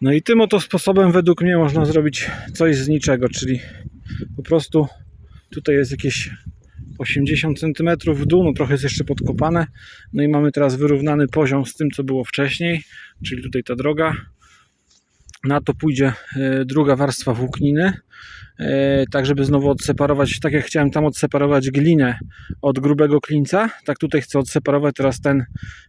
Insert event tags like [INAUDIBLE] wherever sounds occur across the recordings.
No i tym oto sposobem według mnie można zrobić coś z niczego, czyli po prostu tutaj jest jakieś 80 cm w dół, no trochę jest jeszcze podkopane. No i mamy teraz wyrównany poziom z tym, co było wcześniej, czyli tutaj ta droga. Na to pójdzie e, druga warstwa włókniny, e, tak żeby znowu odseparować, tak jak chciałem tam odseparować glinę od grubego klinca, tak tutaj chcę odseparować teraz ten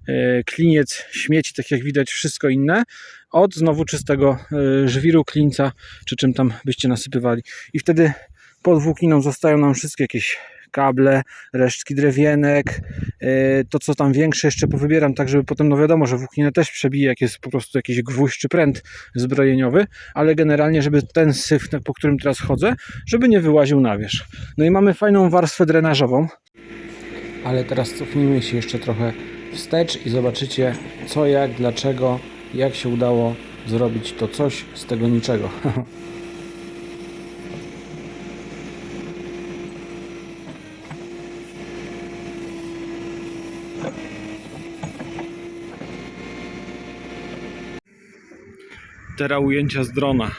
e, kliniec śmieci, tak jak widać wszystko inne, od znowu czystego e, żwiru, klinca, czy czym tam byście nasypywali. I wtedy pod włókniną zostają nam wszystkie jakieś kable, resztki drewienek, e, to co tam większe jeszcze powybieram, tak żeby potem, no wiadomo, że włókninę też przebije, jak jest po prostu jakiś gwóźdź czy pręt zbrojeniowy, ale generalnie, żeby ten syf, po którym teraz chodzę, żeby nie wyłaził na wierzch. No i mamy fajną warstwę drenażową. Ale teraz cofnijmy się jeszcze trochę wstecz i zobaczycie co, jak, dlaczego, jak się udało zrobić to coś z tego niczego. [LAUGHS] Teraz ujęcia z drona.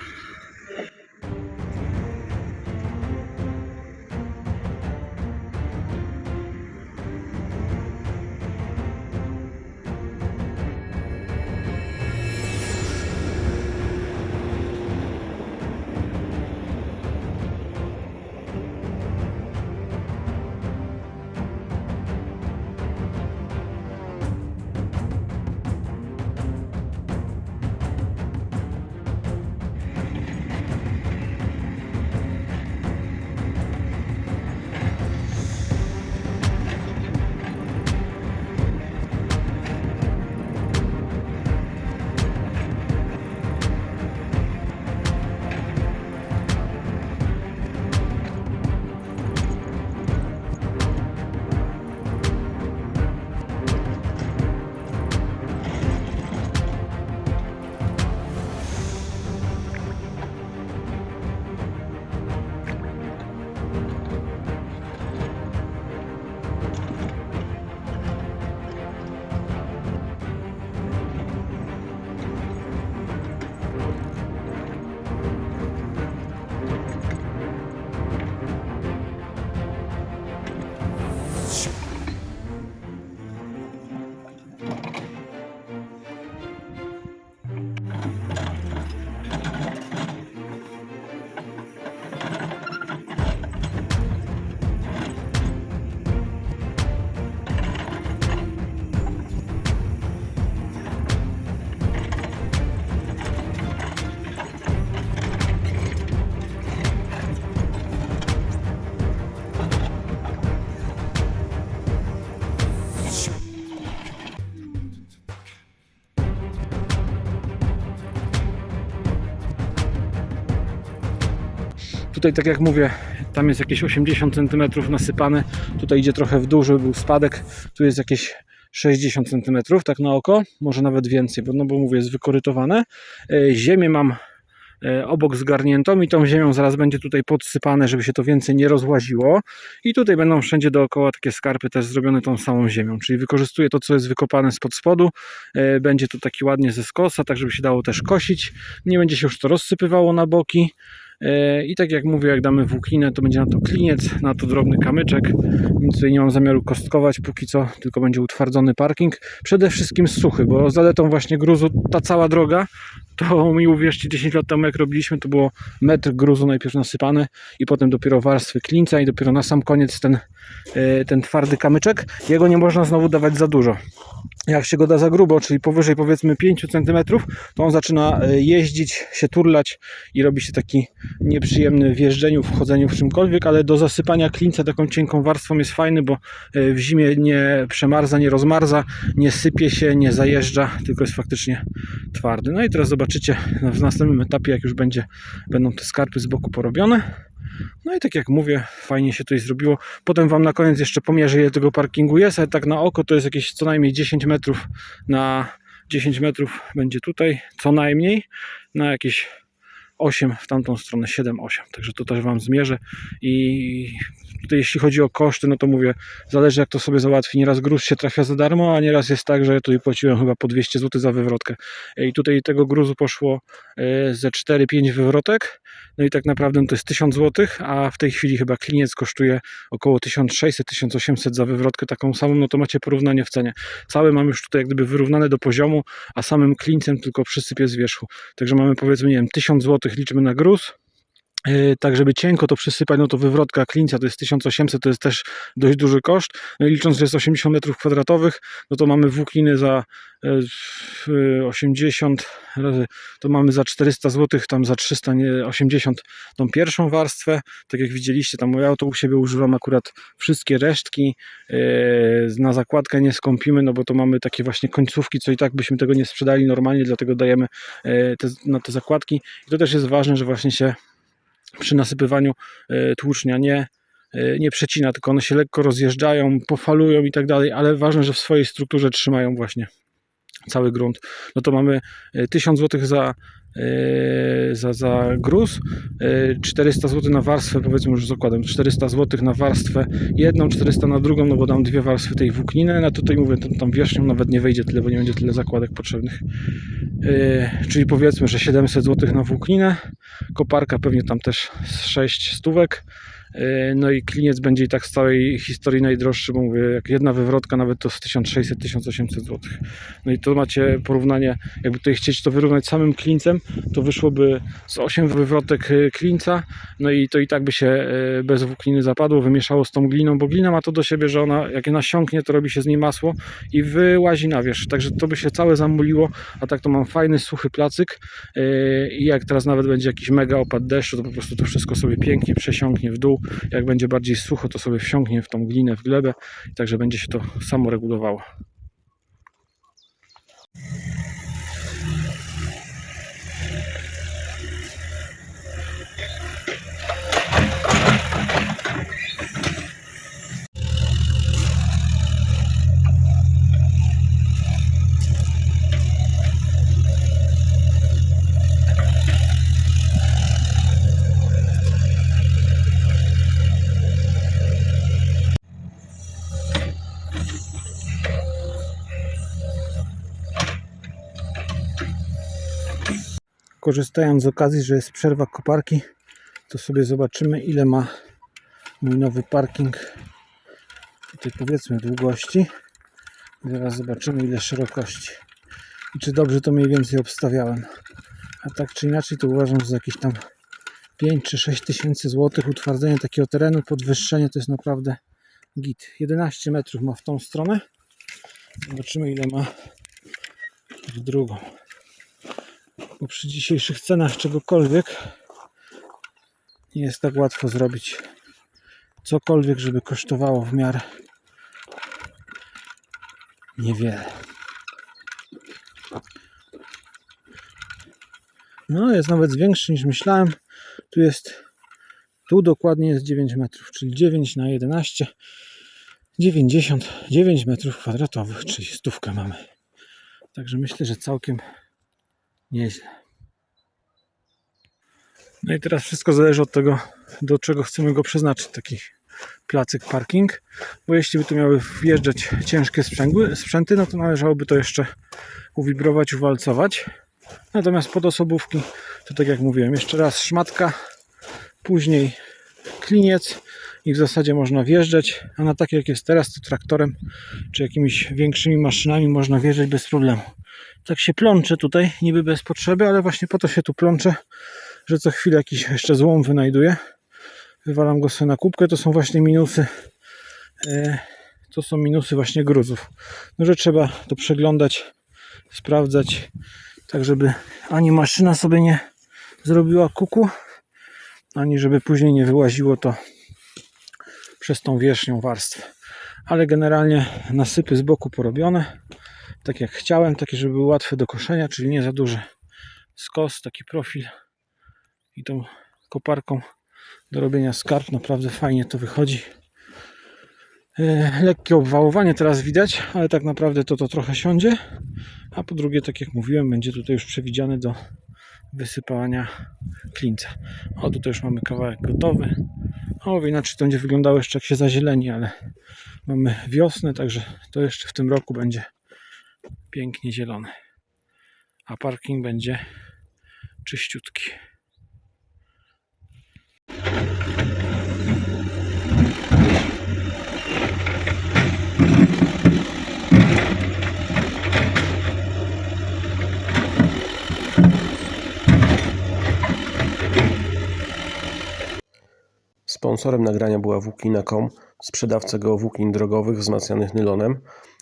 Tutaj, tak jak mówię, tam jest jakieś 80 cm nasypane. Tutaj idzie trochę w dół, żeby był spadek. Tu jest jakieś 60 cm, tak na oko, może nawet więcej, bo, no bo mówię, jest wykorytowane. E, Ziemię mam e, obok zgarniętą i tą ziemią zaraz będzie tutaj podsypane, żeby się to więcej nie rozłaziło. I tutaj będą wszędzie dookoła takie skarpy też zrobione tą samą ziemią, czyli wykorzystuję to, co jest wykopane spod spodu. E, Będzie to taki ładnie ze skosa, tak żeby się dało też kosić. Nie będzie się już to rozsypywało na boki. E, I tak jak mówię, jak damy włókninę, to będzie na to kliniec, na to drobny kamyczek. Nic tutaj nie mam zamiaru kostkować póki co, tylko będzie utwardzony parking. Przede wszystkim suchy, bo zaletą właśnie gruzu ta cała droga, to mi uwierzcie, 10 lat temu jak robiliśmy, to było metr gruzu najpierw nasypany i potem dopiero warstwy klinca i dopiero na sam koniec ten, ten twardy kamyczek. Jego nie można znowu dawać za dużo. Jak się go da za grubo, czyli powyżej powiedzmy 5 cm, to on zaczyna e, jeździć, się turlać i robi się taki nieprzyjemny w jeżdżeniu, w chodzeniu, w czymkolwiek, ale do zasypania klinca taką cienką warstwą jest fajny, bo e, w zimie nie przemarza, nie rozmarza, nie sypie się, nie zajeżdża, tylko jest faktycznie twardy. No i teraz zobaczycie w następnym etapie, jak już będzie, będą te skarpy z boku porobione. No i tak jak mówię, fajnie się tutaj zrobiło. Potem Wam na koniec jeszcze pomierzę, ile tego parkingu jest, ale tak na oko to jest jakieś co najmniej 10 metrów na 10 metrów będzie tutaj, co najmniej, na jakieś 8, w tamtą stronę 7-8. Także to też Wam zmierzę i tutaj jeśli chodzi o koszty, no to mówię, zależy jak to sobie załatwi. Nieraz gruz się trafia za darmo, a nieraz jest tak, że ja tutaj płaciłem chyba po 200 zł za wywrotkę. I tutaj tego gruzu poszło e, ze 4-5 wywrotek, no i tak naprawdę to jest 1000 zł, a w tej chwili chyba kliniec kosztuje około 1600-1800 za wywrotkę taką samą, no to macie porównanie w cenie. Cały mam już tutaj jak gdyby wyrównane do poziomu, a samym klincem tylko przysypię z wierzchu. Także mamy powiedzmy, nie wiem, 1000 zł liczymy na gruz, tak żeby cienko to przysypać, no to wywrotka klinca to jest 1800, to jest też dość duży koszt. No licząc, że jest 80 metrów kwadratowych, no to mamy włókniny za yy, yy, 80 razy, to mamy za 400 zł, tam za 380 tą pierwszą warstwę. Tak jak widzieliście, tam ja to u siebie używam akurat wszystkie resztki. Yy, na zakładkę nie skąpimy, no bo to mamy takie właśnie końcówki, co i tak byśmy tego nie sprzedali normalnie, dlatego dajemy yy, te, na te zakładki. I to też jest ważne, że właśnie się przy nasypywaniu e, tłucznia nie, e, nie przecina, tylko one się lekko rozjeżdżają, pofalują i tak dalej, ale ważne, że w swojej strukturze trzymają właśnie cały grunt. No to mamy e, 1000 zł za, e, za, za gruz, e, 400 zł na warstwę, powiedzmy już z okładem, 400 zł na warstwę jedną, 400 na drugą, no bo dam dwie warstwy tej włókniny, a tutaj mówię, tam, tam wierzchnią nawet nie wejdzie tyle, bo nie będzie tyle zakładek potrzebnych. E, czyli powiedzmy, że 700 zł na włókninę, koparka pewnie tam też z 6 stówek. Yy, No i kliniec będzie i tak z całej historii najdroższy, bo mówię, jak jedna wywrotka nawet to z 1600-1800 zł. No i to macie porównanie, jakby tutaj chcieć to wyrównać samym klincem, to wyszłoby z 8 wywrotek yy, klinca, no i to i tak by się yy, bez włókniny zapadło, wymieszało z tą gliną, bo glina ma to do siebie, że ona jak nasiąknie, to robi się z niej masło i wyłazi na wierzch, także to by się całe zamuliło, a tak to mam fajny, suchy placyk i jak teraz nawet będzie jakiś mega opad deszczu, to po prostu to wszystko sobie pięknie przesiąknie w dół, jak będzie bardziej sucho, to sobie wsiąknie w tą glinę, w glebę, także będzie się to samo regulowało. Korzystając z okazji, że jest przerwa koparki, to sobie zobaczymy ile ma mój nowy parking tutaj powiedzmy długości. Zaraz zobaczymy ile szerokości. I czy dobrze to mniej więcej obstawiałem. A tak czy inaczej to uważam, że za jakieś tam 5 czy 6 tysięcy złotych utwardzenie takiego terenu, podwyższenie to jest naprawdę git. 11 metrów ma w tą stronę. Zobaczymy ile ma w drugą bo przy dzisiejszych cenach czegokolwiek nie jest tak łatwo zrobić cokolwiek, żeby kosztowało w miarę niewiele. No, jest nawet większy niż myślałem. Tu jest, tu dokładnie jest 9 metrów, czyli 9 na 11, 99 metrów kwadratowych, czyli stówkę mamy. Także myślę, że całkiem Nieźle. No i teraz wszystko zależy od tego, do czego chcemy go przeznaczyć, taki placyk parking, bo jeśli by tu miały wjeżdżać ciężkie sprzęgły, sprzęty, no to należałoby to jeszcze uwibrować, uwalcować. Natomiast pod osobówki, to tak jak mówiłem, jeszcze raz szmatka, później kliniec i w zasadzie można wjeżdżać, a na takie jak jest teraz, to traktorem czy jakimiś większymi maszynami można wjeżdżać bez problemu tak się plączę tutaj, niby bez potrzeby, ale właśnie po to się tu plączę, że co chwilę jakiś jeszcze złom wynajduję. Wywalam go sobie na kubkę, to są właśnie minusy. e, To są minusy właśnie gruzów. No, że trzeba to przeglądać, sprawdzać, tak żeby ani maszyna sobie nie zrobiła kuku, ani żeby później nie wyłaziło to przez tą wierzchnią warstwę. Ale generalnie nasypy z boku porobione tak jak chciałem, takie, żeby były łatwe do koszenia, czyli nie za duży skos, taki profil i tą koparką do robienia skarb naprawdę fajnie to wychodzi. E, lekkie obwałowanie teraz widać, ale tak naprawdę to to trochę siądzie, a po drugie, tak jak mówiłem, będzie tutaj już przewidziany do wysypania klińca. O, tutaj już mamy kawałek gotowy. O, inaczej to będzie wyglądało jeszcze jak się zazieleni, ale mamy wiosnę, także to jeszcze w tym roku będzie pięknie zielony. A parking będzie czyściutki. Sponsorem nagrania była Włóknina.com, sprzedawca geowłóknin drogowych wzmacnianych nylonem,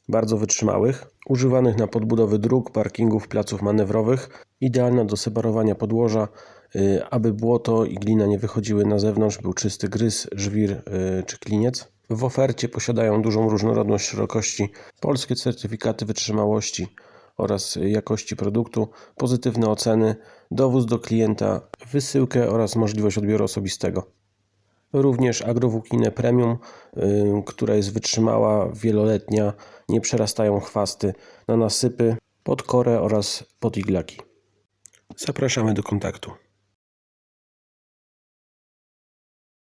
bardzo wytrzymałych, używanych na podbudowy dróg, parkingów, placów manewrowych, idealna do separowania podłoża, y, aby błoto i glina nie wychodziły na zewnątrz, był czysty gryz, żwir y, czy kliniec. W ofercie posiadają dużą różnorodność szerokości, polskie certyfikaty wytrzymałości oraz jakości produktu, pozytywne oceny, dowóz do klienta, wysyłkę oraz możliwość odbioru osobistego. Również agrowłókninę premium, y, która jest wytrzymała, wieloletnia, nie przerastają chwasty na nasypy, pod korę oraz pod iglaki. Zapraszamy do kontaktu.